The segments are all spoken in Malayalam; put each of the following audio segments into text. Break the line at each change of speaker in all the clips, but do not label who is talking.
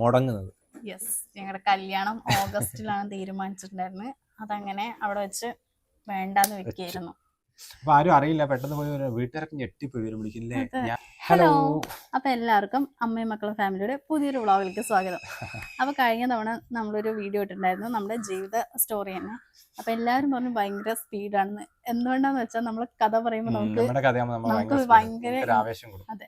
മുടങ്ങുന്നത്.
യെസ് ഞങ്ങളുടെ കല്യാണം ഓഗസ്റ്റിലാണ് തീരുമാനിച്ചിട്ടുണ്ടായിരുന്നത് അതങ്ങനെ അവിടെ വെച്ച് വേണ്ടാന്ന് വെക്കായിരുന്നു.
അപ്പൊ ആരും അറിയില്ല. പെട്ടെന്ന് പോയി ഒരു വീട്ടുകാരൊക്കെ ഞെട്ടിപ്പോയി വരും വിളിക്കില്ലേ
ഹലോ അപ്പൊ എല്ലാവർക്കും അമ്മയും മക്കളും ഫാമിലിയുടെ പുതിയൊരു വ്ളോഗിലേക്ക് സ്വാഗതം. അപ്പൊ കഴിഞ്ഞ തവണ നമ്മളൊരു വീഡിയോ ഇട്ടിട്ടുണ്ടായിരുന്നു. നമ്മുടെ ജീവിത സ്റ്റോറി തന്നെ. അപ്പൊ എല്ലാവരും പറഞ്ഞു ഭയങ്കര സ്പീഡാണെന്ന് എന്തുകൊണ്ടാന്ന് വെച്ചാൽ നമ്മൾ കഥ പറയുമ്പോൾ നമുക്ക് നമുക്ക്
ഭയങ്കര അതെ.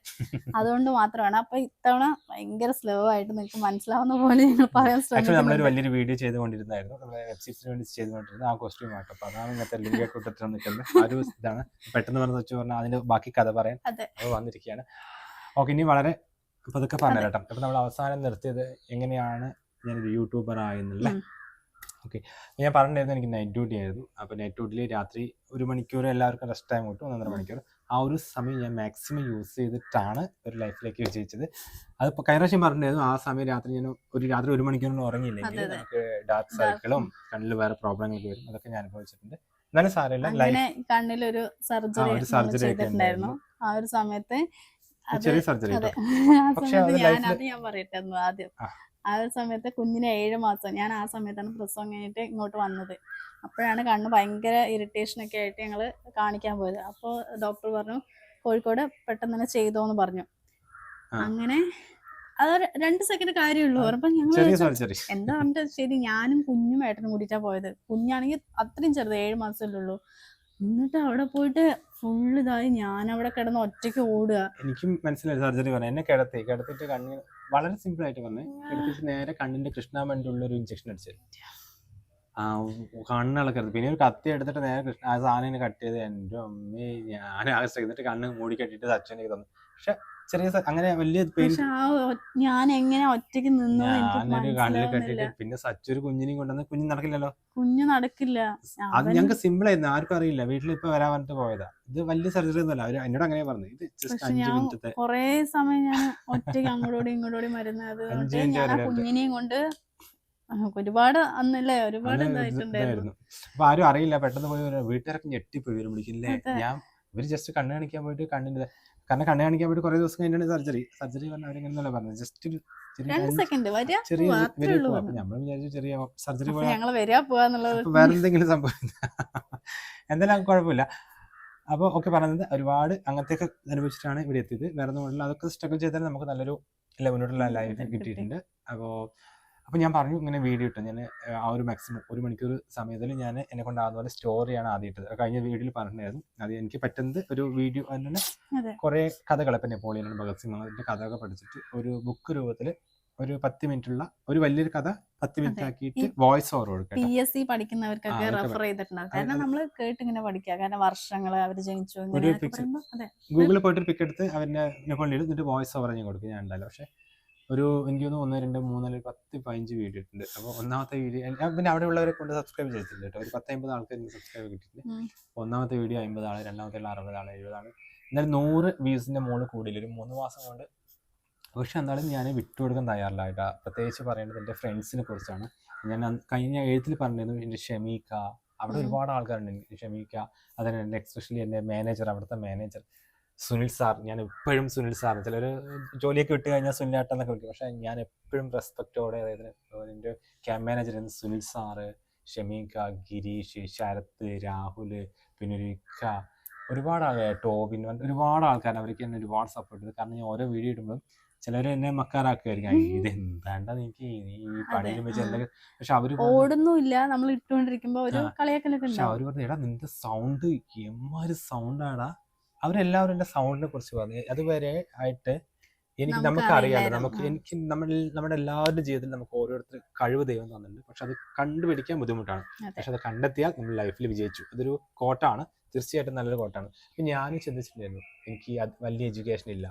അതുകൊണ്ട് മാത്രമാണ്. അപ്പൊ ഇത്തവണ ഭയങ്കര സ്ലോ ആയിട്ട് നിങ്ങൾക്ക് മനസ്സിലാവുന്ന പോലെ ഞങ്ങൾ പറയാൻ
ആക്ച്വലി നമ്മളൊരു വലിയൊരു വീഡിയോ ചെയ്തുകൊണ്ടിരുന്നായിരുന്നു. നമ്മുടെ വെബ്സൈറ്റ്സിന് വേണ്ടി ചെയ്തുകൊണ്ടിരുന്നത് ആ കോസ്റ്റ്യൂം ആട്ടോ. അപ്പൊ അതാണ് ഇങ്ങനത്തെ ലിങ്ക് ഒക്കെ ഇട്ടിട്ട് നിൽക്കുന്നത്. ആ ഒരു ഇതാണ്. പെട്ടെന്ന് പറഞ്ഞു വെച്ച് പറഞ്ഞാൽ അതിന്റെ ബാക്കി കഥ പറയാൻ
അതെ.
വന്നിരിക്കുകയാണ്. ഓക്കെ ഇനി വളരെ പതുക്കെ പറഞ്ഞു കേട്ടോ. അപ്പൊ നമ്മൾ അവസാനം നിർത്തിയത് എങ്ങനെയാണ് ഞാനൊരു യൂട്യൂബർ ആയെന്നുള്ള
ഉം.
ഓക്കെ ഞാൻ പറഞ്ഞിരുന്നത് എനിക്ക് നൈറ്റ് ഡ്യൂട്ടി ആയിരുന്നു. അപ്പോൾ നൈറ്റ് ഡ്യൂട്ടിയിൽ രാത്രി ഒരു മണിക്കൂർ എല്ലാവർക്കും റെസ്റ്റ് ടൈം കിട്ടും ഒന്നര. മണിക്കൂർ ആ ഒരു സമയം ഞാൻ മാക്സിമം യൂസ് ചെയ്തിട്ടാണ് ഒരു ലൈഫിലേക്ക് വിജയിച്ചത്. അത് കഴിഞ്ഞ പ്രാവശ്യം പറഞ്ഞിരുന്നു ആ സമയം രാത്രി ഞാൻ ഒരു രാത്രി ഒരു മണിക്കൂറിന് ഉറങ്ങിയില്ലെങ്കിൽ. നമുക്ക് ഡാർക്ക്. സർക്കിളും കണ്ണിൽ വേറെ പ്രോബ്ലങ്ങളൊക്കെ വരും. അതൊക്കെ ഞാൻ അനുഭവിച്ചിട്ടുണ്ട്. എന്നാലും സാരമില്ല
കണ്ണിലൊരു സർജറി
surgery ഒക്കെ
ഉണ്ടായിരുന്നു. ആ ഒരു സമയത്ത്
ചെറിയ സർജറി പക്ഷേ
ഞാൻ പറയട്ടെ ആദ്യം.
ആ.
ഒരു സമയത്ത് കുഞ്ഞിന് ഏഴ് മാസം. ഞാൻ ആ സമയത്താണ് പ്രസവം കഴിഞ്ഞിട്ട് ഇങ്ങോട്ട് വന്നത്. അപ്പോഴാണ് കണ്ണ് ഭയങ്കര ഇറിറ്റേഷനൊക്കെ ആയിട്ട് ഞങ്ങൾ കാണിക്കാൻ പോയത്. അപ്പോൾ ഡോക്ടർ പറഞ്ഞു കോഴിക്കോട് പെട്ടെന്ന് തന്നെ ചെയ്തോന്ന് പറഞ്ഞു. അങ്ങനെ അത് രണ്ട് സെക്കൻഡ് കാര്യമുള്ളൂ അപ്പം ഞങ്ങൾ എന്താ പറഞ്ഞിട്ട് ശരി? ഞാനും കുഞ്ഞും ഏട്ടനും കൂടിയിട്ടാണ് പോയത്. കുഞ്ഞാണെങ്കിൽ അത്രയും ചെറുത് ഏഴ് മാസമല്ലേ ഉള്ളൂ. എന്നിട്ട് അവിടെ പോയിട്ട് ഫുള്ള് ഇതായി ഞാൻ അവിടെ കിടന്ന് ഒറ്റയ്ക്ക് ഓടുക.
എനിക്കും മനസ്സിലായി സർജറി പറഞ്ഞു. എന്നെ കിടത്തി കിടത്തിട്ട് കണ്ണിന് വളരെ സിമ്പിൾ ആയിട്ട് പറഞ്ഞു. എടുത്തിട്ട് നേരെ കണ്ണിന്റെ കൃഷ്ണാമന്റെ ഉള്ള ഒരു ഇഞ്ചക്ഷൻ അടിച്ചത് ആ കണ്ണിളക്കരുത് പിന്നെ ഒരു കത്തി എടുത്തിട്ട് നേരെ കൃഷ്ണ ആ സാധനം കട്ട് ചെയ്ത് എന്റെ അമ്മേ ഞാൻ ആകെ കണ്ണ് മൂടി കെട്ടിട്ട് അച്ഛനേക്ക് തന്നു. പക്ഷെ ചെറിയ അങ്ങനെ വലിയ
ഞാൻ എങ്ങനെ ഒറ്റയ്ക്ക് നിന്നു
ഞാനൊരു കണ്ണിൽ കെട്ടിട്ട് പിന്നെ സച്ചു ഒരു കുഞ്ഞിനെയും കൊണ്ടുവന്ന് കുഞ്ഞു നടക്കില്ലല്ലോ.
കുഞ്ഞു നടക്കില്ല.
അത് ഞങ്ങൾക്ക് സിമ്പിൾ ആയിരുന്നു. ആർക്കും അറിയില്ല. വീട്ടിൽ ഇപ്പൊ വരാൻ പറഞ്ഞിട്ട് പോയതാ. ഇത് വലിയ സർജറി ഒന്നുമല്ല അവർ എന്നോട് അങ്ങനെ പറഞ്ഞു ഇത് ജസ്റ്റ് അഞ്ച് മിനിറ്റത്തെ
കൊറേ സമയം ഞാൻ ഒറ്റയ്ക്ക് അങ്ങോട്ടും ഇങ്ങോട്ടും
മരുന്നത്
കുഞ്ഞിനെയും കൊണ്ട് ഒരുപാട് അന്നല്ലേ ഒരുപാട് ഇതായിട്ടുണ്ടായിരുന്നു.
അപ്പൊ ആരും അറിയില്ല. പെട്ടെന്ന് പോയി വീട്ടുകാരൊക്കെ ഞെട്ടിപ്പോയി. വരും വിളിക്കില്ലേ. ഞാൻ ഇവർ ജസ്റ്റ് കണ്ണ് കാണിക്കാൻ പോയിട്ട് കണ്ണിന്റെ കാരണം കണ്ണ് കാണിക്കാൻ പോയിട്ട് കുറെ ദിവസം കഴിഞ്ഞാണ് സർജറി. സർജറി പറഞ്ഞ അവരെങ്ങനെയല്ല പറഞ്ഞത്? ജസ്റ്റ് ഒരു
രണ്ട് സെക്കൻഡ് വരിക
ചെറിയ
പോവാ,
വരെ
ഉള്ളൂ
പോവാ. അപ്പൊ നമ്മൾ വിചാരിച്ചു ചെറിയ സർജറി പോയാൽ
ഞങ്ങൾ വരിക പോവാന്നുള്ളത്
അപ്പൊ വേറെ എന്തെങ്കിലും സംഭവിച്ച എന്തായാലും കുഴപ്പമില്ല. അപ്പോൾ ഒക്കെ പറഞ്ഞത് ഒരുപാട് അങ്ങനത്തെയൊക്കെ അനുഭവിച്ചിട്ടാണ് ഇവിടെ എത്തിയത്. വേറെ ഒന്നും അതൊക്കെ സ്ട്രഗിൾ ചെയ്താൽ നമുക്ക് നല്ലൊരു
ലെവലോടുള്ള
ലൈഫ് കിട്ടിയിട്ടുണ്ട്. അപ്പോൾ അപ്പോൾ ഞാൻ പറഞ്ഞു ഇങ്ങനെ വീഡിയോ ഇട്ടു. ഞാൻ ആ ഒരു മാക്സിമം ഒരു മണിക്കൂർ സമയത്തിൽ ഞാൻ എന്നെ കൊണ്ടാകുന്ന പോലെ സ്റ്റോറിയാണ് ആദ്യം ഇട്ടത്. കഴിഞ്ഞ വീഡിയോയിൽ പറഞ്ഞിട്ടുണ്ടായിരുന്നു. അത് എനിക്ക് പറ്റുന്നത് ഒരു വീഡിയോ അതിന്
അതെ.
കുറേ കഥകൾ ഇപ്പം നെപ്പോളിയൻ ഭഗത് സിംഗ് അതിന്റെ കഥകളൊക്കെ പഠിച്ചിട്ട് ഒരു ബുക്ക് രൂപത്തിൽ ഒരു പത്ത് മിനിറ്റ് ഉള്ള ഒരു വലിയൊരു കഥ പത്ത് മിനിറ്റ് ആക്കിയിട്ട് വോയിസ് ഓവർ കൊടുക്കുക
പി എസ് സി പഠിക്കുന്നവർക്കൊക്കെ റെഫർ ചെയ്തിട്ടുണ്ടാവും. കാരണം നമ്മൾ കേട്ട് ഇങ്ങനെ പഠിക്കുക. കാരണം വർഷങ്ങൾ അവർ ജനിച്ചു
ഗൂഗിളിൽ പോയിട്ട് പിക്ക് എടുത്ത് അവരുടെ നെപ്പോളിയിൽ എന്നിട്ട് വോയിസ് ഓവർ ഞാൻ കൊടുക്കും ഞാൻ ഉണ്ടല്ലോ പക്ഷെ ഒരു എനിക്ക് തോന്നുന്നു ഒന്ന് രണ്ട് മൂന്ന് നാല് പത്ത് പതിനഞ്ച് വീഡിയോ ഇട്ടുണ്ട് അപ്പോൾ ഒന്നാമത്തെ വീഡിയോ ഞാൻ പിന്നെ അവിടെ ഉള്ളവരെ കൊണ്ട് സബ്സ്ക്രൈബ് ചെയ്തിട്ടുണ്ട് കേട്ടോ. ഒരു പത്ത് അമ്പത് ആൾക്കാർ സബ്സ്ക്രൈബ് കിട്ടിയിട്ടുണ്ട് ഒന്നാമത്തെ വീഡിയോ അമ്പത് ആൾ രണ്ടാമത്തെ അറുപത് ആൾ എഴുപത് ആൾ എന്നാലും നൂറ് വ്യൂസിന്റെ മുകളിൽ കൂടിയില്ല. ഒരു മൂന്ന് മാസം കൊണ്ട് പക്ഷെ എന്നാലും ഞാൻ വിട്ടുകൊടുക്കാൻ തയ്യാറില്ല കേട്ടോ പ്രത്യേകിച്ച് പറയേണ്ടത് എന്റെ ഫ്രണ്ട്സിനെ കുറിച്ചാണ്. ഞാൻ കഴിഞ്ഞ എഴുത്തിൽ പറഞ്ഞിരുന്നു എന്റെ ഷമീക്ക. അവിടെ ഒരുപാട് ആൾക്കാരുണ്ട്. എനിക്ക് ഷമീക്ക അതിന് എന്റെ എക്സ്പെഷ്യലി എന്റെ മാനേജർ അവിടുത്തെ മാനേജർ സുനിൽ സാർ ഞാൻ എപ്പോഴും സുനിൽ സാർ ചിലർ ജോലിയൊക്കെ വിട്ട് കഴിഞ്ഞാൽ സുനിൽ ഏട്ടൻ എന്നൊക്കെ വിളിക്കും. പക്ഷേ ഞാൻ എപ്പോഴും റെസ്പെക്റ്റോടെ അതായത് എന്റെ camp manager Sunil sir Shameeka Girish Sarath Rahul പിന്നെ ഒരു ഇക്ക ഒരുപാട് ആൾ ടോബിൻ ഒരുപാട് ആൾക്കാർ അവർക്ക് എന്നെ ഒരുപാട് സപ്പോർട്ട് ചെയ്തു. കാരണം ഞാൻ ഓരോ വീഡിയോ ഇടുമ്പോൾ ചിലർ എന്നെ മക്കാറാക്കുമായിരിക്കും "അയ്യ, ഇത് എന്താണ്ടാ നിനക്ക്? ഈ പണിയിൽ വെച്ച് എന്തൊക്കെ പക്ഷെ അവർ
ഓടുന്നില്ല നമ്മൾ ഇട്ടുകൊണ്ടിരിക്കുമ്പോ ഒരു. കളിയാക്കലൊക്കെ
പക്ഷെ അവർ പറഞ്ഞു എടാ നിന്റെ സൗണ്ട് എമ്മാര് സൗണ്ടാടാ അവരെല്ലാവരും എന്റെ സൗണ്ടിനെ കുറിച്ച് പറഞ്ഞു. അതുവരെ ആയിട്ട് എനിക്ക്
നമുക്ക്
നമുക്ക് അറിയാലോ നമുക്ക്
എനിക്ക്
നമ്മൾ നമ്മുടെ എല്ലാവരുടെ ജീവിതത്തിൽ നമുക്ക് ഓരോരുത്തർ കഴിവ് ദൈവം തന്നിട്ടുണ്ട്. പക്ഷെ അത് കണ്ടുപിടിക്കാൻ ബുദ്ധിമുട്ടാണ്. പക്ഷെ അത് കണ്ടെത്തിയാൽ നമ്മൾ ലൈഫിൽ വിജയിച്ചു. അതൊരു കോട്ടാണ്. തീർച്ചയായിട്ടും നല്ലൊരു കോട്ടാണ്. അപ്പം ഞാനും ചിന്തിച്ചിട്ടുണ്ടായിരുന്നു എനിക്ക് വലിയ എഡ്യൂക്കേഷൻ ഇല്ല.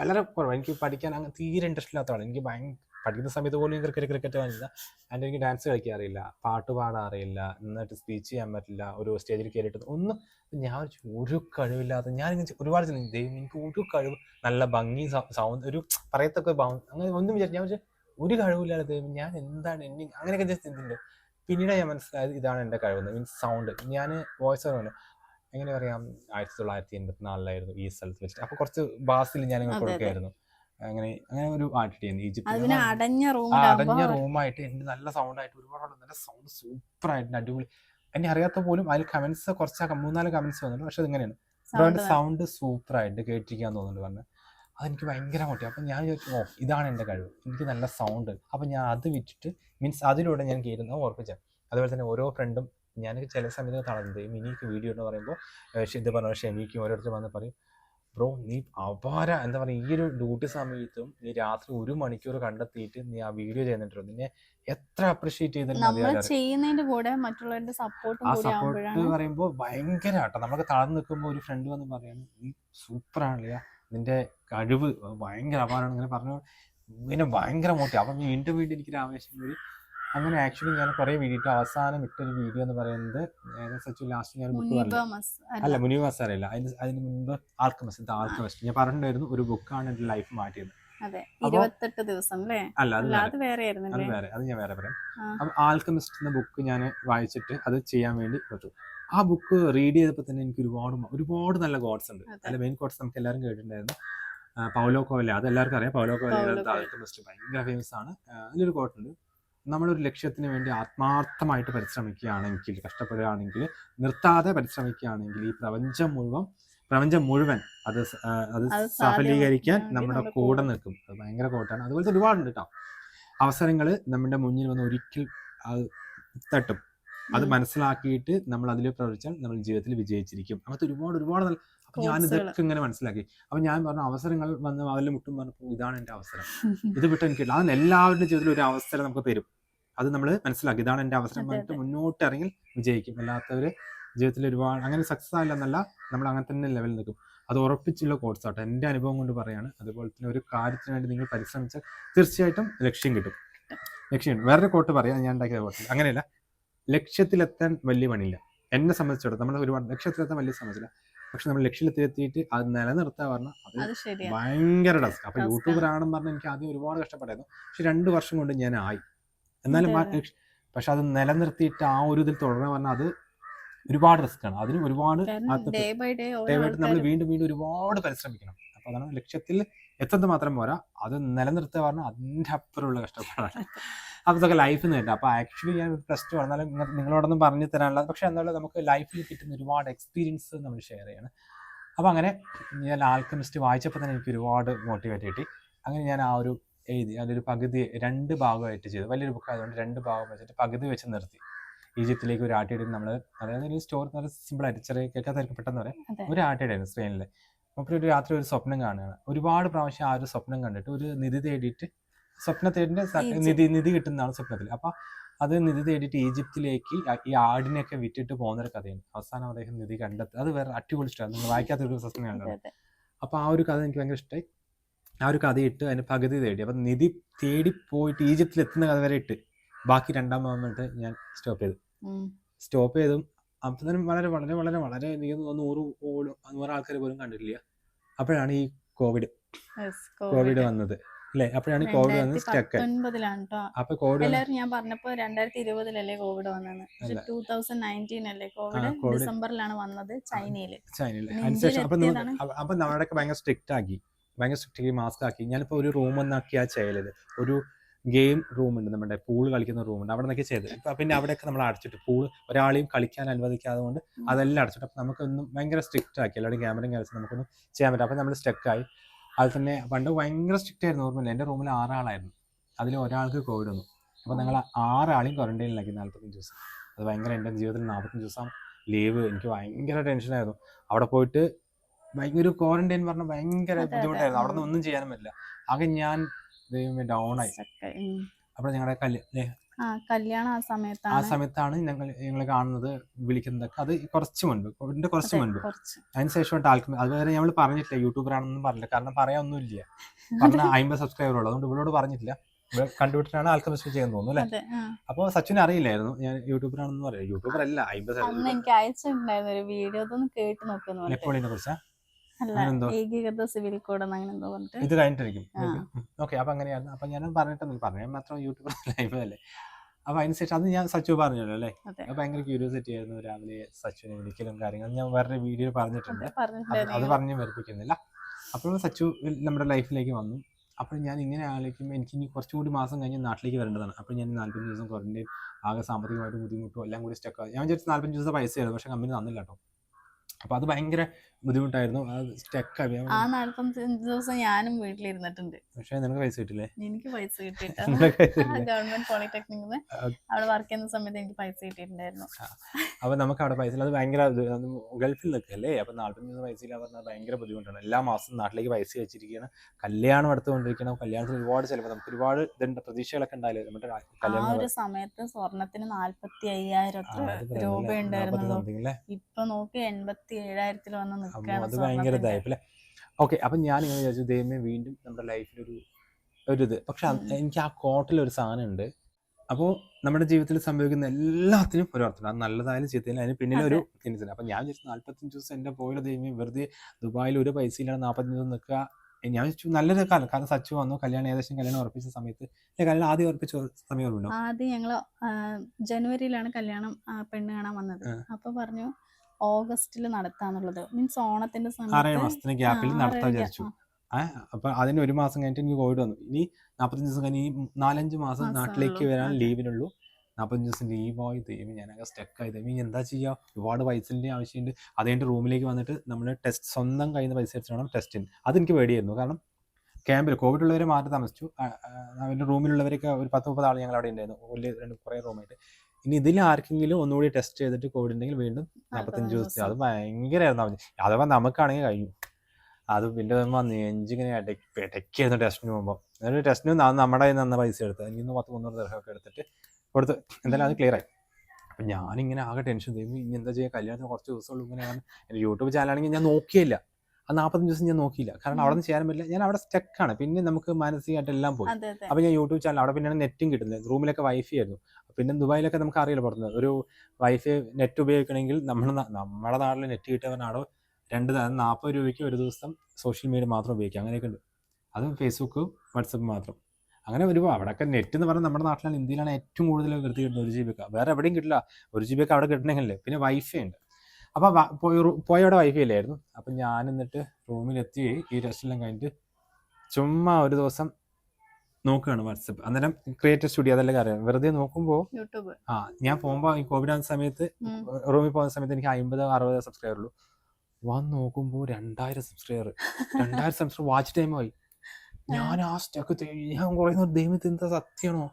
വളരെ കുറവാണ്. എനിക്ക് പഠിക്കാൻ അങ്ങനെ തീരെ ഇൻട്രസ്റ്റ് ഇല്ലാത്തതാണ് എനിക്ക് ഭയങ്കര പഠിക്കുന്ന സമയത്ത് പോലും ക്രിക്കറ്റ് ക്രിക്കറ്റ് കാണില്ല ആൻഡ് എനിക്ക് ഡാൻസ് കളിക്കാൻ അറിയില്ല. പാട്ട് പാടാൻ അറിയില്ല. നന്നായിട്ട് സ്പീച്ച് ചെയ്യാൻ പറ്റില്ല. ഒരു സ്റ്റേജിൽ കയറിയിട്ട് ഒന്നും ഞാൻ ഒരു കഴിവില്ലാത്ത ഞാൻ ഒരുപാട് ദൈവം എനിക്ക് ഒരു കഴിവ് നല്ല ഭംഗി സൗണ്ട് ഒരു പറയത്തൊക്കെ അങ്ങനെ ഒന്നും വിചാരിച്ചു ഞാൻ പക്ഷേ ഒരു കഴിവില്ലാതെ ദൈവം ഞാൻ എന്താണ് എന്നെ അങ്ങനെയൊക്കെ ജസ്റ്റ് ചിന്തിട്ടുണ്ട് പിന്നീട് ഞാൻ മനസ്സിലായത് ഇതാണ് എന്റെ കഴിവ് മീൻസ് സൗണ്ട് ഞാൻ വോയിസ് ഓവർ എങ്ങനെ പറയാം ആയിരത്തി തൊള്ളായിരത്തി എൺപത്തിനാലിലായിരുന്നു ഈ സ്ഥലത്ത് വെച്ചിട്ട്. അപ്പോൾ കുറച്ച് ബാസിൽ ഞാൻ. കൊടുക്കുകയായിരുന്നു അങ്ങനെ അങ്ങനെ ഒരു ആർട്ടിസ്റ്റ്
ഈജിപ്ത് അടഞ്ഞ
അടഞ്ഞ റൂമായിട്ട് എന്റെ നല്ല സൗണ്ട് ആയിട്ട് ഒരുപാട് നല്ല സൗണ്ട് സൂപ്പർ ആയിട്ട് അടിപൊളി. എന്നെ അറിയാത്ത പോലും അതിൽ കമന്റ്സ് കുറച്ച് മൂന്നാൽ കമന്റ്സ് വന്നിട്ടുണ്ട്. പക്ഷെ അതിങ്ങനെയാണ് സൗണ്ട് സൂപ്പർ ആയിട്ട് കേട്ടിരിക്കാൻ തോന്നുന്നുണ്ട് പറഞ്ഞു. അതെനിക്ക് ഭയങ്കര മോട്ടി അപ്പം ഞാൻ ചോദിച്ചു ഓ ഇതാണ് എന്റെ കഴിവ്. എനിക്ക് നല്ല സൗണ്ട് അപ്പം ഞാൻ അത് വിറ്റിട്ട് മീൻസ് അതിലൂടെ ഞാൻ കേരുന്ന ഓർപ്പിച്ച. അതുപോലെ തന്നെ ഓരോ ഫ്രണ്ടും ഞാൻ ചില സമയത്ത് തളർന്നത് മിനിക്ക് വീഡിയോ എന്ന് പറയുമ്പോൾ ഇത് പറഞ്ഞ ഷെമിക്കും ഓരോരുത്തർ വന്ന് പറയും ബ്രോ നീ അപാര എന്താ പറയുക ഈ ഒരു ഡ്യൂട്ടി സമയത്തും നീ രാത്രി ഒരു മണിക്കൂർ കണ്ടെത്തിയിട്ട് നീ ആ വീഡിയോ ചെയ്യുന്നുണ്ടോ നിന്നെ എത്ര അപ്രീഷിയേറ്റ്
ചെയ്യുന്നുണ്ട് കൂടെ മറ്റുള്ളവരുടെ സപ്പോർട്ടും
ആ സപ്പോർട്ട് പറയുമ്പോൾ ഭയങ്കര ആട്ടോ നമ്മളൊക്കെ തളർന്നു നിൽക്കുമ്പോൾ ഒരു ഫ്രണ്ട് വന്ന് പറയാണ് നീ സൂപ്പർ ആണല്ലേ നിന്റെ കഴിവ് ഭയങ്കര അപാരമാണ്. ഇങ്ങനെ പറഞ്ഞു ഇങ്ങനെ ഭയങ്കര മോട്ടി അപ്പം വീണ്ടും വീണ്ടും എനിക്കൊരു ആവേശം കൂടി അങ്ങനെ ആക്ച്വലി ഞാൻ കുറെ വീഡിയോ അവസാനം ഇട്ടൊരു വീഡിയോ എന്ന് പറയുന്നത് സച്ചു ലാസ്റ്റ് ഞാൻ ബുക്ക്
മുനീബ
പറഞ്ഞു അല്ല.
അല്ല
മുനിവാസ് അറിയില്ല. അതിന് അതിന് മുൻപ് ആൽക്കമിസ്റ്റ് ഇത് ആൽക്കമിസ്റ്റ്. ഞാൻ പറഞ്ഞിട്ടുണ്ടായിരുന്നു ഒരു ബുക്കാണ് എന്റെ ലൈഫ് മാറ്റിയത്.
ഇരുപത്തെട്ട് ദിവസം അല്ലേ?
അല്ല അത്
അല്ല
വേറെ.
അത് വേറെ
ഞാൻ വേറെ പറയാം. അപ്പം ആൽക്കമിസ്റ്റ് എന്ന ബുക്ക് ഞാൻ വായിച്ചിട്ട് അത് ചെയ്യാൻ വേണ്ടി പറ്റും. ആ ബുക്ക് റീഡ് ചെയ്തപ്പോൾ തന്നെ എനിക്ക് ഒരുപാട് ഒരുപാട് നല്ല ഗോഡ്സ് ഉണ്ട്. അല്ല മെയിൻ ഗോഡ്സ് നമുക്ക് എല്ലാവരും കേട്ടിട്ടുണ്ടായിരുന്നു. പൗലോ കോവല അത് എല്ലാവർക്കും അറിയാം. Paulo Coelho. ആൽക്കമിസ്റ്റ് ഭയങ്കര ഫേമസ് ആണ്. അതിലൊരു കോട്ടുണ്ട് നമ്മളൊരു ലക്ഷ്യത്തിന് വേണ്ടി ആത്മാർത്ഥമായിട്ട് പരിശ്രമിക്കുകയാണെങ്കിൽ കഷ്ടപ്പെടുകയാണെങ്കിൽ നിർത്താതെ പരിശ്രമിക്കുകയാണെങ്കിൽ ഈ പ്രപഞ്ചം മുഴുവൻ പ്രപഞ്ചം മുഴുവൻ അത് അത് സഫലീകരിക്കാൻ നമ്മുടെ കൂടെ നിൽക്കും. അത് ഭയങ്കര കോട്ടാണ്. അതുപോലത്തെ ഒരുപാടുണ്ട് കേട്ടോ അവസരങ്ങൾ നമ്മുടെ മുന്നിൽ വന്ന് ഒരിക്കൽ അത് തട്ടും. അത് മനസ്സിലാക്കിയിട്ട് നമ്മൾ അതിൽ പ്രവർത്തിച്ചാൽ നമ്മൾ ജീവിതത്തിൽ വിജയിച്ചിരിക്കും. അങ്ങനത്തെ ഒരുപാട് ഒരുപാട് നല്ല അപ്പൊ ഞാൻ ഇതൊക്കെ ഇങ്ങനെ മനസ്സിലാക്കി. അപ്പൊ ഞാൻ പറഞ്ഞു അവസരങ്ങൾ വന്ന് അതിൽ മുട്ടും പറഞ്ഞപ്പോൾ ഇതാണ് എന്റെ അവസരം. ഇത് വിട്ട് എനിക്ക് കിട്ടില്ല. എല്ലാവരുടെ ജീവിതത്തിലും ഒരു അവസരം നമുക്ക് തരും. അത് നമ്മൾ മനസ്സിലാക്കി. ഇതാണ് എന്റെ അവസരം പറഞ്ഞിട്ട്. മുന്നോട്ട് ഇറങ്ങി വിജയിക്കും. അല്ലാത്തവര് ജീവിതത്തിൽ ഒരുപാട് അങ്ങനെ സക്സസ് ആയില്ലെന്നല്ല നമ്മൾ അങ്ങനെ തന്നെ ലെവലിൽ നിൽക്കും. അത് ഉറപ്പിച്ചുള്ള കോഴ്സ് ആട്ടോ. എന്റെ അനുഭവം കൊണ്ട് പറയാണ്. അതുപോലെ തന്നെ ഒരു കാര്യത്തിന് വേണ്ടി നിങ്ങൾ പരിശ്രമിച്ചാൽ തീർച്ചയായിട്ടും ലക്ഷ്യം കിട്ടും. ലക്ഷ്യം കിട്ടും. വേറൊരു കോട്ട് പറയാം. ഞാൻ ഉണ്ടാക്കിയ കോട്ട് അങ്ങനെയല്ല. ലക്ഷ്യത്തിലെത്താൻ വലിയ പണിയില്ല. എന്നെ സംബന്ധിച്ചിടത്തോളം നമ്മൾ ഒരുപാട് ലക്ഷ്യത്തിലെത്താൻ വലിയ സമയത്തില്ല പക്ഷെ നമ്മൾ ലക്ഷ്യത്തിലെത്തിയിട്ട് അത് നിലനിർത്താൻ പറഞ്ഞാൽ അത് ഭയങ്കര ടാസ്ക് അപ്പൊ യൂട്യൂബർ
ആണ്.
ആണെന്ന് പറഞ്ഞാൽ എനിക്ക് ആദ്യം ഒരുപാട് കഷ്ടപ്പെടായിരുന്നു പക്ഷെ രണ്ട് വർഷം കൊണ്ട് ഞാൻ ആയി. എന്നാലും പക്ഷെ അത് നിലനിർത്തിയിട്ട് ആ ഒരു ഇതിൽ തുടരണം പറഞ്ഞാൽ അത് ഒരുപാട് റിസ്ക് ആണ്. അതിന് ഒരുപാട്
ഡേ ബൈ ഡേ
നമ്മൾ വീണ്ടും വീണ്ടും ഒരുപാട് പരിശ്രമിക്കണം. അപ്പൊ അതാണ് ലക്ഷ്യത്തിൽ എത്തുന്നത് മാത്രം പോരാ. അത് നിലനിർത്തുക പറഞ്ഞാൽ അതിന്റെ അപ്പുറമുള്ള കഷ്ടപ്പാടാണ്. അപ്പൊ ഇതൊക്കെ ലൈഫിൽ നിന്ന് തന്നെ അപ്പൊ ആക്ച്വലി ഞാൻ പ്ലസ് ടു എന്നാലും നിങ്ങ- നിങ്ങളോടൊന്നും പറഞ്ഞു തരാനുള്ള പക്ഷെ എന്നാലും നമുക്ക് ലൈഫിൽ കിട്ടുന്ന ഒരുപാട് എക്സ്പീരിയൻസ് നമ്മൾ ഷെയർ ചെയ്യണം. അപ്പൊ അങ്ങനെ ഞാൻ ആൽക്കമിസ്റ്റ് വായിച്ചപ്പോൾ തന്നെ എനിക്ക് ഒരുപാട് മോട്ടിവേറ്റ് കിട്ടി. അങ്ങനെ ഞാൻ ആ ഒരു എഴുതി അതൊരു പകുതി രണ്ട് ഭാഗമായിട്ട് ചെയ്തു. വലിയൊരു ബുക്ക് ആയതുകൊണ്ട് രണ്ട് ഭാഗം വെച്ചിട്ട് പകുതി വെച്ച് നിർത്തി. ഈജിപ്തിലേക്ക് ഒരു ആട്ടിയിട്ട് നമ്മൾ അതായത് ഒരു സ്റ്റോറി നല്ല സിമ്പിൾ ആയിട്ട് ചെറിയ കേൾക്കാത്തവർക്ക് പെട്ടെന്ന് പറയാം. ഒരു ആട്ടിയിടായിരുന്നു സ്ക്രീനിൽ അപ്പോൾ ഒരു രാത്രി ഒരു സ്വപ്നം കാണുകയാണ്. ഒരുപാട് പ്രാവശ്യം ആ ഒരു സ്വപ്നം കണ്ടിട്ട് ഒരു നിധി തേടിയിട്ട് സ്വപ്ന തേടിന്റെ നിധി നിധി കിട്ടുന്നതാണ് സ്വപ്നത്തിൽ അപ്പൊ അത് നിധി തേടിയിട്ട് ഈജിപ്തിലേക്ക് ഈ ആടിനെയൊക്കെ വിറ്റിട്ട് പോകുന്ന ഒരു കഥയാണ്. അവസാനം അദ്ദേഹം നിധി കണ്ടെത്തി അത് വേറെ അടിപൊളി ഇഷ്ടമാണ് വായിക്കാത്ത ഒരു സ്വപ്നം കണ്ടത്
അതെ.
അപ്പൊ ആ ഒരു കഥ എനിക്ക് ഭയങ്കര ഇഷ്ടമായി ആ ഒരു കഥ ഇട്ട് അതിന് പകുതി തേടി. അപ്പം നിധി തേടി പോയിട്ട് ഈജിപ്തിൽ എത്തുന്ന കഥ വരെ ഇട്ട് ബാക്കി രണ്ടാം ഭാഗമായിട്ട് ഞാൻ സ്റ്റോപ്പ് ചെയ്തു. സ്റ്റോപ്പ് ചെയ്തും അപ്പം തന്നെ വളരെ വളരെ വളരെ വളരെ എനിക്ക് നൂറ് പോലും നൂറ് ആൾക്കാർ പോലും കണ്ടിട്ടില്ല. അപ്പോഴാണ് ഈ കോവിഡ് കോവിഡ് വന്നത്. അല്ലേ? അപ്പോഴാണ് കോവിഡ് വന്നത് സ്റ്റക്ക് അപ്പൊ കോവിഡ്
ഞാൻ പറഞ്ഞപ്പോ രണ്ടായിരത്തി ഇരുപതിലല്ലേ കോവിഡ് വന്നത്. ടൂ തൗസൻഡ് നയന്റീൻ അല്ലേ കോവിഡ് ഡിസംബറിലാണ് വന്നത്
ചൈനയിൽ. അതിനുശേഷം അപ്പൊ നമ്മുടെ ഭയങ്കര സ്ട്രിക്റ്റ് ആക്കി. ഭയങ്കര സ്ട്രിക്റ്റ് മാസ്ക് ആക്കി. ഞാനിപ്പോൾ ഒരു റൂം ഒന്നാക്കിയാ ചെയ്യലത്. ഒരു ഗെയിം റൂം ഉണ്ട് നമ്മുടെ പൂൾ കളിക്കുന്ന റൂം ഉണ്ട്. അവിടെ നിന്നൊക്കെ ചെയ്ത് ഇപ്പം പിന്നെ അവിടെയൊക്കെ നമ്മൾ അടച്ചിട്ട്. പൂൾ ഒരാളെയും കളിക്കാൻ അനുവദിക്കാതെ കൊണ്ട് അതെല്ലാം അടച്ചിട്ട്. അപ്പം നമുക്കൊന്നും ഭയങ്കര സ്ട്രിക്റ്റ് ആക്കി. എല്ലാവരും ക്യാമറയും കളിച്ച് നമുക്കൊന്നും ചെയ്യാൻ പറ്റും അപ്പം നമ്മൾ സ്റ്റക്കായി അത് തന്നെ പണ്ട് ഭയങ്കര സ്ട്രിക്റ്റ് ആയിരുന്നു ഓർമ്മയില്ല. എന്റെ റൂമിൽ ആറാളായിരുന്നു. അതിൽ ഒരാൾക്ക് കോവിഡ് വന്നു. അപ്പം ഞങ്ങൾ ആറാളെയും ക്വാറന്റൈനിലാക്കി നാൽപ്പത്തഞ്ച് ദിവസം. അത് ഭയങ്കര എന്റെ ജീവിതത്തിൽ നാൽപ്പത്തഞ്ച് ദിവസം ലീവ് എനിക്ക് ഭയങ്കര ടെൻഷനായിരുന്നു അവിടെ പോയിട്ട് ഭയങ്കര ഒരു ക്വാറന്റൈൻ പറഞ്ഞ ഭയങ്കര. ബുദ്ധിമുട്ടായിരുന്നു. അവിടെ നിന്ന് ഒന്നും ചെയ്യാനും പറ്റില്ല. ആകെ ഞാൻ ഡൗൺ ആയി. അപ്പോൾ ഞങ്ങളുടെ കല്യ ഏ,
ആ കല്യാണം ആ സമയത്താണ്.
സമയത്താണ് ഞങ്ങൾ ഞങ്ങൾ കാണുന്നത് വിളിക്കുന്നതൊക്കെ. അത് കുറച്ച് മുൻപ്. കോവിഡിന്റെ കുറച്ച് മുൻപ്. അതിനുശേഷം ആൾക്കും അതുവരെ ഞങ്ങൾ പറഞ്ഞിട്ടില്ല. യൂട്യൂബർ ആണെന്നും പറഞ്ഞില്ല. കാരണം പറയാനൊന്നുമില്ല. പറഞ്ഞ അമ്പത് സബ്സ്ക്രൈബർ ഉള്ളൂ. അതുകൊണ്ട് ഇവളോട് പറഞ്ഞിട്ടില്ല. കണ്ടുപിടിച്ചിട്ടാണ് ആൽക്കമിസ്റ്റ് ചെയ്യാൻ തോന്നുന്നു അല്ലേ അപ്പൊ സച്ചിൻ അറിയില്ലായിരുന്നു. ഞാൻ യൂട്യൂബറാണെന്ന് പറയാം യൂട്യൂബർ അല്ല അമ്പത്
എനിക്ക് അയച്ചിട്ടുണ്ടായിരുന്നു ഒരു വീഡിയോ കേട്ട് നോക്കുന്നു
എപ്പോഴിനെ കുറിച്ചാ?
അല്ല? ഏകീകൃത സിവിൽ കോഡ് എന്ന് അങ്ങനെ എന്തോ പറഞ്ഞിട്ട്.
ഇത് കഴിഞ്ഞിട്ടിരിക്കും.
ആ.
ഓക്കെ അപ്പൊ അങ്ങനെയായിരുന്നു. അപ്പൊ ഞാൻ പറഞ്ഞിട്ടൊന്നും പറയാൻ മാത്രം യൂട്യൂബ് ലൈവ് അല്ലേ അപ്പൊ അതിനുശേഷം അത് ഞാൻ സച്ചു പറഞ്ഞല്ലോ അല്ലേ? ഭയങ്കര ക്യൂരിയോസിറ്റി ആയിരുന്നു രാവിലെ സച്ചുവിനെ വിളിക്കലും കാര്യങ്ങളും. ഞാൻ വേറെ വീഡിയോ പറഞ്ഞിട്ടുണ്ട്.
അത്
പറഞ്ഞു വരുത്തിക്കുന്നില്ല അപ്പോൾ സച്ചു നമ്മുടെ ലൈഫിലേക്ക് വന്നു. അപ്പോൾ ഞാൻ ഇങ്ങനെ ആലോചിക്കുമ്പോൾ എനിക്ക് ഇനി കുറച്ചും കൂടി മാസം കഴിഞ്ഞ് നാട്ടിലേക്ക് വരേണ്ടതാണ്. അപ്പോൾ ഞാൻ നാൽപ്പത്തഞ്ച് ദിവസം ക്വാറന്റൈൻ ആകെ സാമ്പത്തികമായിട്ട് ബുദ്ധിമുട്ടും എല്ലാം കൂടി സ്റ്റക്ക് ഞാൻ വിചാരിച്ചു നാല്പത് ദിവസം പൈസ ആയിരുന്നു പക്ഷേ കമ്പനി തന്നില്ല കേട്ടോ. അപ്പോൾ അത് ഭയങ്കര ബുദ്ധിമുട്ടായിരുന്നു. സ്റ്റക്ക്
ആ നാല്പത്തഞ്ച് ദിവസം ഞാനും വീട്ടിലിരുന്നിട്ടുണ്ട്.
പക്ഷേ നിനക്ക് പൈസ കിട്ടില്ലേ?
എനിക്ക് പൈസ
കിട്ടിയിട്ടില്ല
ഗവൺമെന്റ് പോളിടെക്നിക്കിൽ അവിടെ വർക്ക് ചെയ്യുന്ന സമയത്ത് എനിക്ക് പൈസ കിട്ടിയിട്ടുണ്ടായിരുന്നു.
അപ്പോൾ നമുക്ക് അവിടെ പൈസ. അത് ഭയങ്കര ഗൾഫിൽ നിൽക്കല്ലേ? അപ്പൊ നാൽപ്പത്തഞ്ച് ദിവസം പൈസ ഇല്ല പറഞ്ഞാൽ ഭയങ്കര ബുദ്ധിമുട്ടാണ്. എല്ലാ മാസവും നാട്ടിലേക്ക് പൈസ വെച്ചിരിക്കുകയാണ്. കല്യാണം എടുത്തുകൊണ്ടിരിക്കണം. കല്യാണത്തിന് ഒരുപാട് ചിലപ്പോൾ നമുക്ക് ഒരുപാട് ഇതുണ്ട്. പ്രതീക്ഷകളൊക്കെ ഉണ്ടായാലും നമ്മുടെ
ആ
കല്യാണം
ഒരു സമയത്ത് സ്വർണത്തിന് നാല്പത്തി അയ്യായിരം രൂപ
ഉണ്ടായിരുന്നു
ഇപ്പൊ നോക്കി എൺപത്തി ഏഴായിരത്തിൽ വന്ന്
അമ്മോ, അത് ഭയങ്കര
ഇതായിപ്പോ
ഇതായി അല്ലേ ഓക്കെ അപ്പം ഞാൻ ഇങ്ങനെ വിചാരിച്ചു ദൈവമേ വീണ്ടും നമ്മുടെ ലൈഫിലൊരു ഒരു ഇത്. പക്ഷെ എനിക്ക് ആ കോട്ടിൽ ഒരു സാധനം ഉണ്ട്. അപ്പോൾ നമ്മുടെ ജീവിതത്തിൽ സംഭവിക്കുന്ന എല്ലാത്തിനും ഒരു അർത്ഥം അത് നല്ലതായാലും ചീത്തയായാലും അതിന് പിന്നിൽ ഒരു ചിന്തയില്ല അപ്പം ഞാൻ വിചാരിച്ചു നാല്പത്തഞ്ച് ദിവസം എന്റെ പോയില്ല ദൈവമേ വെറുതെ ദുബായിൽ ഒരു പൈസ ഇല്ലാതെ നാൽപ്പത്തഞ്ച് ദിവസം നിൽക്കുക. ഞാൻ വിചാരിച്ചു നല്ലൊരു കാലം. കാരണം സച്ചു വന്നു കല്യാണം ഏകദേശം കല്യാണം ഉറപ്പിച്ച സമയത്ത്. കല്യാണം ആദ്യം ഉറപ്പിച്ച സമയം
ആദ്യം ഞങ്ങൾ ജനുവരിയിലാണ് കല്യാണം പെണ്ണ് കാണാൻ വന്നത്.
അപ്പോൾ
അപ്പൊ പറഞ്ഞു ഓഗസ്റ്റിൽ നടത്താന്നുള്ളത്. മീൻസ് ഓണത്തിന്റെ
ആറേഴ്
സമയത്ത്
മാസത്തിന് ഗ്യാപ്പിൽ നടത്താൻ വിചാരിച്ചു. അപ്പൊ അതിന് ഒരു മാസം കഴിഞ്ഞിട്ട് എനിക്ക് കോവിഡ് വന്നു. ഇനി നാൽപ്പത്തഞ്ച് ദിവസം കഴിഞ്ഞ് ഈ നാലഞ്ച് മാസം നാട്ടിലേക്ക് വരാൻ ലീവിനുള്ളൂ. നാൽപ്പത്തഞ്ച് ദിവസം ലീവായി. ദൈവം ഞാനൊക്കെ സ്റ്റക്കായി ദൈവം ഇനി എന്താ ചെയ്യുക ഒരുപാട് പൈസന്റെ ആവശ്യമുണ്ട്. അതുകൊണ്ട് റൂമിലേക്ക് വന്നിട്ട് നമ്മൾ ടെസ്റ്റ് സ്വന്തം കയ്യിൽ നിന്ന് പൈസ അടിച്ച് വേണം ടെസ്റ്റിന് അതെനിക്ക് പേടിയായിരുന്നു. കാരണം ക്യാമ്പിൽ കോവിഡ് ഉള്ളവരെ മാറ്റി താമസിച്ചു അവരുടെ റൂമിലുള്ളവരൊക്കെ ഒരു പത്ത് മുപ്പത് ആൾ ഞങ്ങൾ അവിടെ ഉണ്ടായിരുന്നു. വലിയ രണ്ട് കുറേ റൂമായിട്ട്. ഇനി ഇതിൽ ആർക്കെങ്കിലും ഒന്നുകൂടി ടെസ്റ്റ് ചെയ്തിട്ട് കോവിഡ് ഉണ്ടെങ്കിൽ വീണ്ടും നാൽപ്പത്തഞ്ച് ദിവസത്തെ അത് ഭയങ്കരമായിരുന്നു. അവന് അഥവാ നമുക്കാണെങ്കിൽ കഴിഞ്ഞു. അത് പിന്നെ വരുമ്പോൾ നെഞ്ചിങ്ങനെ ഇടയ്ക്ക് ഇടയ്ക്കായിരുന്നു ടെസ്റ്റിന് പോകുമ്പോൾ എന്നിട്ട് ടെസ്റ്റിന് നമ്മുടെ കയ്യിൽ നിന്ന് പൈസ എടുത്ത് അതിൽ നിന്ന് പത്ത് മുന്നൂറ് ദർശമൊക്കെ എടുത്തിട്ട് കൊടുത്ത് എന്തായാലും അത് ക്ലിയർ ആയി. അപ്പം ഞാനിങ്ങനെ ആകെ ടെൻഷൻ ചെയ്യും ഇനി എന്താ ചെയ്യുക കല്യാണത്തിന് കുറച്ച് ദിവസമുള്ളൂ ഇങ്ങനെ ഞാൻ എന്റെ യൂട്യൂബ് ചാനലാണെങ്കിൽ ഞാൻ നോക്കിയില്ല ആ നാൽപ്പത്തഞ്ച് ദിവസം ഞാൻ നോക്കിയില്ല. കാരണം അവിടെ നിന്ന് ചെയ്യാൻ പറ്റില്ല. ഞാൻ അവിടെ സ്റ്റക്കാണ് പിന്നെ നമുക്ക് മാനസികമായിട്ട് എല്ലാം പോയി. അപ്പോൾ ഞാൻ യൂട്യൂബ് ചാനൽ അവിടെ പിന്നെയാണ് നെറ്റും കിട്ടുന്നത്. റൂമിലൊക്കെ വൈഫൈ ആയിരുന്നു. പിന്നെ ദുബായിലൊക്കെ നമുക്ക് അറിയില്ല പുറത്തുനിന്ന്. ഒരു വൈഫൈ നെറ്റ് ഉപയോഗിക്കണമെങ്കിൽ നമ്മൾ നമ്മുടെ നാട്ടിൽ നെറ്റ് കിട്ടുന്നവനാണോ രണ്ട് നാൽപ്പത് രൂപയ്ക്ക് ഒരു ദിവസം സോഷ്യൽ മീഡിയ മാത്രം ഉപയോഗിക്കാം അങ്ങനെയൊക്കെ ഉണ്ട്. അതും ഫേസ്ബുക്ക് വാട്സപ്പ് മാത്രം. അങ്ങനെ വരുമ്പോൾ അവിടെയൊക്കെ നെറ്റ് എന്ന് പറഞ്ഞാൽ നമ്മുടെ നാട്ടിലാണ് ഇന്ത്യയിലാണ് ഏറ്റവും കൂടുതൽ വൃത്തി കിട്ടുന്നത് ഒരു ജി ബി ഒക്കെ വേറെ എവിടെയും കിട്ടില്ല. ഒരു ജി ബി ഒക്കെ അവിടെ കിട്ടണമെങ്കിലേ പിന്നെ വൈഫൈ ഉണ്ട്. അപ്പോൾ പോയ റൂ- പോയ അവിടെ വൈഫൈ ഇല്ലായിരുന്നു. അപ്പം ഞാൻ എന്നിട്ട് റൂമിലെത്തി. ഈ ടെസ്റ്റെല്ലാം കഴിഞ്ഞിട്ട് ചുമ്മാ ഒരു ദിവസം നോക്കുകയാണ് വാട്സപ്പ് അന്നേരം ക്രിയേറ്റർ സ്റ്റുഡിയോ അതെല്ലാം അറിയാം. വെറുതെ നോക്കുമ്പോൾ ആ ഞാൻ പോകുമ്പോൾ ഈ കോവിഡ് ആകുന്ന സമയത്ത് റൂമിൽ പോകുന്ന സമയത്ത് എനിക്ക് അമ്പത് അറുപത് സബ്സ്ക്രൈബർ ഉള്ളൂ. വന്ന് നോക്കുമ്പോൾ രണ്ടായിരം സബ്സ്ക്രൈബർ രണ്ടായിരം സബ്സ്ക്രൈബർ വാച്ച് ടൈം ആയി. ഞാൻ ആ സ്റ്റക്ക് ഞാൻ കുറേ ദൈവത്തിൽ എന്താ സത്യമാണോ?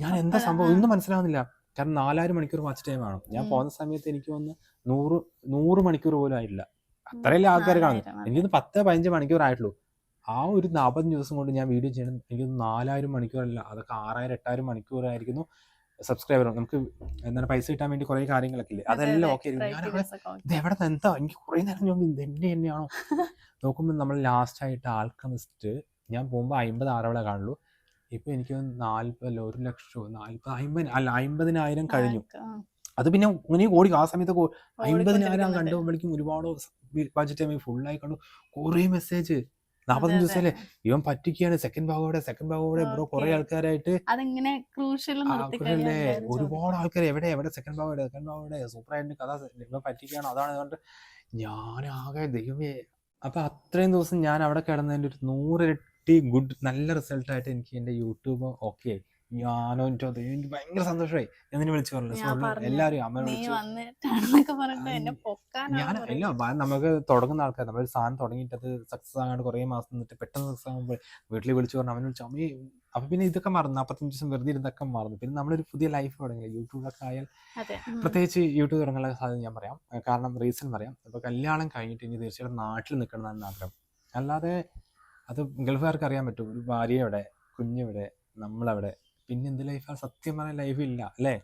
ഞാൻ എന്താ സംഭവം. ഒന്നും മനസ്സിലാവുന്നില്ല. കാരണം നാലായിരം മണിക്കൂർ വാച്ച് ടൈം ആണ്. ഞാൻ. പോകുന്ന സമയത്ത് എനിക്ക് വന്ന് നൂറ് നൂറ് മണിക്കൂർ പോലും ആയില്ല അത്രയല്ലേ ആൾക്കാർ കാണുന്നത്. എനിക്കൊന്ന് പത്ത് പതിനഞ്ച് മണിക്കൂർ ആയിട്ടുള്ളൂ. ആ ഒരു നാൽപ്പത്തഞ്ച് ദിവസം കൊണ്ട് ഞാൻ വീഡിയോ ചെയ്യണം. എനിക്ക് നാലായിരം മണിക്കൂറല്ല അതൊക്കെ ആറായിരം എട്ടായിരം മണിക്കൂറായിരിക്കുന്നു സബ്സ്ക്രൈബർ. നമുക്ക് എന്താണ് പൈസ കിട്ടാൻ വേണ്ടി കുറേ കാര്യങ്ങളൊക്കെ ഇല്ലേ? അതെല്ലാം
അതെ,
ഓക്കെ ഞാൻ. ഇത് എവിടെ എന്താ? എനിക്ക് കുറേ നേരം നോക്കി ഇത് എന്നെ തന്നെയാണോ നോക്കുമ്പോൾ നമ്മൾ ലാസ്റ്റ് ആയിട്ട് ആൽക്കമിസ്റ്റ് ഞാൻ പോകുമ്പോൾ അമ്പത് ആറവളെ കാണുള്ളൂ. ഇപ്പൊ എനിക്ക് നാല്പത് ഒരു ലക്ഷം നാല്പത് അമ്പത് അല്ല അമ്പതിനായിരം കഴിഞ്ഞു. അത് പിന്നെ ഇങ്ങനെ ഓടി ആ സമയത്ത് അമ്പതിനായിരം. കണ്ടുമ്പോഴേക്കും ഒരുപാട് ബഡ്ജറ്റ് ഫുൾ ആയി കണ്ടു. കുറേ മെസ്സേജ് നാൽപ്പത്തഞ്ച്
ദിവസം
അല്ലേ ഇവൻ പറ്റിക്കുകയാണ്. സെക്കൻഡ് ഭാഗോടെ സെക്കൻഡ് ഭാഗോടെ ബ്രോ കുറെ. ആൾക്കാരായിട്ട്.
അതിങ്ങനെ
ഒരുപാട് ആൾക്കാർ എവിടെ എവിടെ സെക്കൻഡ് ഭാഗോടെ സെക്കൻഡ് ഭാഗോടെ സൂപ്പർ ആയിട്ട് കഥ ഇവൻ പറ്റിക്കുകയാണ്? അതാണ് അതുകൊണ്ട് ഞാനാകെ ദൈവമേ. അപ്പൊ അത്രയും ദിവസം ഞാൻ അവിടെ കിടന്നതിന്റെ ഒരു നൂറിരട്ടി ഗുഡ് നല്ല റിസൾട്ടായിട്ട് എനിക്ക് എന്റെ യൂട്യൂബ് ഓക്കെ ആയി. ഞാനോ എന്റെ എനിക്ക് ഭയങ്കര സന്തോഷമായി. എന്നെ നിന്നെ വിളിച്ചു പറഞ്ഞു എല്ലാവരും അമ്മ വിളിച്ചു. ഞാൻ ഇല്ല നമുക്ക് തുടങ്ങുന്ന ആൾക്കാർ നമ്മൾ സാധനം തുടങ്ങിയിട്ട് അത് സക്സസ് ആകാണ്ട് കുറേ മാസം നിന്നിട്ട് പെട്ടെന്ന് സക്സസ് ആകുമ്പോൾ വീട്ടിൽ വിളിച്ചു പറഞ്ഞു അവൻ വിളിച്ചു. അമ്മേ അപ്പൊ പിന്നെ ഇതൊക്കെ മറന്നു. നാപ്പത്തഞ്ച് ദിവസം വെറുതെ ഇരുന്നൊക്കെ മറന്നു. പിന്നെ നമ്മളൊരു പുതിയ ലൈഫ് തുടങ്ങി യൂട്യൂബിലൊക്കെ ആയാൽ പ്രത്യേകിച്ച് യൂട്യൂബ് തുടങ്ങാനുള്ള സാധ്യത ഞാൻ പറയാം. കാരണം റീസൺ പറയാം. ഇപ്പൊ കല്യാണം കഴിഞ്ഞിട്ട് ഇനി തീർച്ചയായിട്ടും നാട്ടിൽ നിൽക്കണം എന്നാണ് ആഗ്രഹം. അല്ലാതെ അത് ഗൾഫുകാർക്ക് അറിയാൻ പറ്റും. ഒരു ഭാര്യ എവിടെ കുഞ്ഞെവിടെ നമ്മളവിടെ പിന്നെ എന്ത് ലൈഫാണ് സത്യം പറഞ്ഞ ലൈഫ് ഇല്ല അല്ലേ?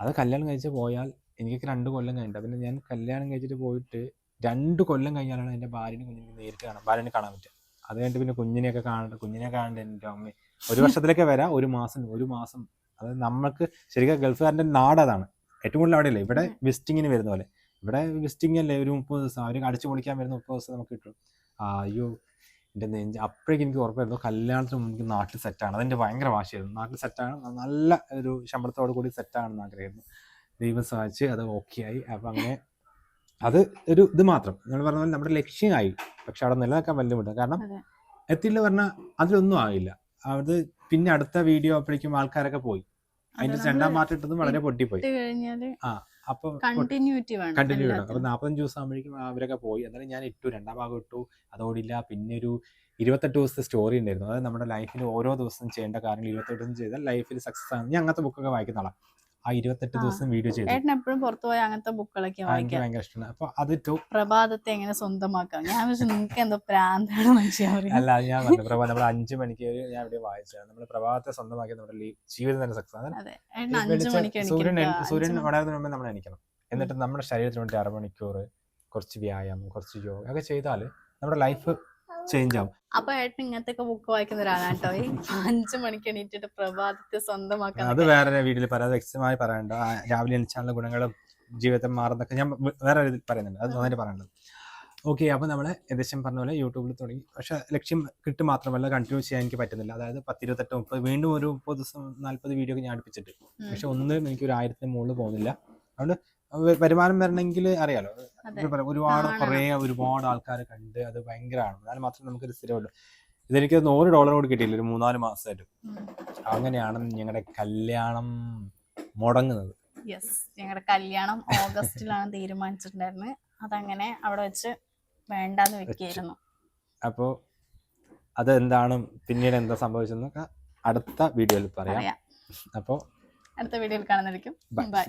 അത് കല്യാണം കഴിച്ച് പോയാൽ എനിക്കൊക്കെ രണ്ട് കൊല്ലം കഴിഞ്ഞിട്ട് പിന്നെ ഞാൻ കല്യാണം കഴിച്ചിട്ട് പോയിട്ട് രണ്ട് കൊല്ലം കഴിഞ്ഞാലാണ് എന്റെ ഭാര്യനെ കുഞ്ഞിനെ നേരിട്ട് കാണാൻ ഭാര്യനെ കാണാൻ പറ്റുക. അത് കഴിഞ്ഞിട്ട് പിന്നെ കുഞ്ഞിനെയൊക്കെ കാണേണ്ട കുഞ്ഞിനെ കാണണ്ട എന്റെ അമ്മ. ഒരു വർഷത്തിലൊക്കെ വരാം ഒരു മാസം ഒരു മാസം. അത് നമ്മൾക്ക് ശരിക്കും ഗൾഫുകാരന്റെ നാട് അതാണ്. ഏറ്റവും കൂടുതൽ അവിടെയല്ലേ? ഇവിടെ വിസിറ്റിങ്ങിന് വരുന്ന പോലെ. ഇവിടെ വിസിറ്റിംഗ് അല്ലേ ഒരു മുപ്പത് ദിവസം അവർ അടിച്ചു പൊളിക്കാൻ വരുന്ന മുപ്പത് ദിവസം നമുക്ക് കിട്ടും. അയ്യോ എന്റെ നെഞ്ച് അപ്പോഴേക്കും എനിക്ക് ഉറപ്പായിരുന്നു കല്യാണത്തിന് മുമ്പ് എനിക്ക് നാട്ടിൽ സെറ്റാണ് അതെന്റെ ഭയങ്കര വാശിയായിരുന്നു. നാട്ടിൽ സെറ്റാണ് നല്ല ഒരു ശമ്പളത്തോടു കൂടി സെറ്റാണെന്ന് ആഗ്രഹമായിരുന്നു. ദൈവം സഹായിച്ച് അത് ഓക്കെ ആയി. അപ്പം അങ്ങനെ അത് ഒരു ഇത് മാത്രം. നിങ്ങൾ പറഞ്ഞ പോലെ നമ്മുടെ ലക്ഷ്യമായി. പക്ഷെ അവിടെ നിലനിൽക്കാൻ വലിയ വിടും കാരണം. എത്തിയില്ല പറഞ്ഞാൽ അതിലൊന്നും ആയില്ല അത് പിന്നെ അടുത്ത വീഡിയോ അപ്പോഴേക്കും ആൾക്കാരൊക്കെ പോയി. അതിന്റെ രണ്ടാം മാർട്ടിട്ടതും വളരെ പൊട്ടിപ്പോയി.
കഴിഞ്ഞാൽ
അപ്പൊ
കണ്ടിന്യൂറ്റി വേണം
കണ്ടിന്യൂ ചെയ്യണം അപ്പൊ. നാൽപ്പത്തഞ്ച് ദിവസം ആകുമ്പോഴേക്കും അവരൊക്കെ പോയി. എന്നാലും ഞാൻ ഇട്ടു രണ്ടാം ഭാഗം ഇട്ടു. അതോടില്ല പിന്നെ ഒരു ഇരുപത്തെട്ട് ദിവസത്തെ സ്റ്റോറി ഉണ്ടായിരുന്നു. അതായത് നമ്മുടെ ലൈഫിൽ ഓരോ ദിവസം ചെയ്യേണ്ട കാര്യങ്ങൾ ഇരുപത്തെട്ട് ദിവസം ചെയ്താൽ ലൈഫിൽ സക്സസ് ആണ് ഞാൻ അങ്ങനത്തെ ബുക്കൊക്കെ വായിക്കുന്ന ആളാണ് ആ ഇരുപത്തെട്ട്. ദിവസം വീഡിയോ ചെയ്തു.
ഏട്ടൻ എപ്പോഴും പുറത്തു പോയി അങ്ങനത്തെ ബുക്കുകളൊക്കെ
വായിക്കാൻ
വായിക്കാം?
ഭയങ്കര ഇഷ്ടമാണ് അപ്പൊ അത്
പ്രഭാതത്തെ എങ്ങനെ സ്വന്തമാക്കാം? ഞാൻ പക്ഷെ നിങ്ങൾക്ക് എന്തോ പ്രാന്താണ് മനുഷ്യ
അല്ല ഞാൻ പറഞ്ഞു പ്രഭാ നമ്മൾ അഞ്ചു മണിക്ക് ഞാൻ ഇവിടെ വായിച്ചത് നമ്മൾ പ്രഭാതത്തെ സ്വന്തമാക്കി നമ്മുടെ ജീവിതം തന്നെ സക്സസ് സൂര്യൻ സൂര്യൻ വളരുന്നതിന് മുമ്പ് നമ്മൾ എണീക്കണം. എന്നിട്ട് നമ്മുടെ ശരീരത്തിന് വേണ്ടി അരമണിക്കൂർ കുറച്ച് വ്യായാമം കുറച്ച് യോഗ ഒക്കെ ചെയ്താൽ നമ്മുടെ ലൈഫ് ചേഞ്ച് ആവും.
അപ്പൊ ഏട്ടൻ ഇങ്ങനത്തെ ബുക്ക് വായിക്കുന്ന ഒരാളാണ് കേട്ടോ. ഈ അഞ്ചു മണിക്ക് എണീറ്റിട്ട് പ്രഭാതത്തെ സ്വന്തമാക്കാൻ
അത് വേറെ വീട്ടിൽ പറയാതെ വ്യക്തമായി പറയണ്ട. രാവിലെ എണിച്ചാലുള്ള ഗുണങ്ങളും ജീവിതത്തെ മാറുന്നൊക്കെ ഞാൻ വേറെ ഒരു പറയുന്നുണ്ട്. അത് നന്നായിട്ട് പറയണ്ടത് ഓക്കെ അപ്പോൾ നമ്മൾ ഏകദേശം പറഞ്ഞ പോലെ യൂട്യൂബിൽ തുടങ്ങി. പക്ഷെ ലക്ഷ്യം കിട്ടും മാത്രമല്ല കണ്ടിന്യൂ ചെയ്യാൻ എനിക്ക് പറ്റുന്നില്ല. അതായത് പത്തിരുപത്തെട്ട് മുപ്പത് വീണ്ടും ഒരു മുപ്പത് ദിവസം നാല്പത് വീഡിയോ ഒക്കെ ഞാൻ അടുപ്പിച്ചിട്ട്. പക്ഷെ ഒന്നും എനിക്ക് ഒരു ആയിരത്തിന് മുകളിൽ പോകുന്നില്ല. അതുകൊണ്ട് വരുമാനം വരണമെങ്കിൽ അറിയാലോ. ഒരുപാട് കുറെ ഒരുപാട് ആൾക്കാർ കണ്ട് അത് ഭയങ്കരമാണ്. എന്നാൽ മാത്രമേ നമുക്കൊരു സ്ഥിരമുള്ളൂ. ഇതെനിക്ക് നൂറ് ഡോളർ കൂടി കിട്ടിയില്ല ഒരു മൂന്നാൽ മാസമായിട്ട്. അങ്ങനെയാണ് ഞങ്ങളുടെ കല്യാണം മുടങ്ങുന്നത്.
യെസ് ഞങ്ങളുടെ കല്യാണം ഓഗസ്റ്റിലാണ് തീരുമാനിച്ചിട്ടുണ്ടായിരുന്നത് അതങ്ങനെ അവിടെ വെച്ച് വേണ്ടാന്ന് വെക്കായിരുന്നു.
അപ്പോൾ അത് എന്താണ് പിന്നീട് എന്താ സംഭവിച്ചതെന്നൊക്കെ അടുത്ത വീഡിയോയിൽ പറയാം.
അപ്പോ
അപ്പോൾ
അടുത്ത വീഡിയോയിൽ കാണുന്നതായിരിക്കും. ബൈ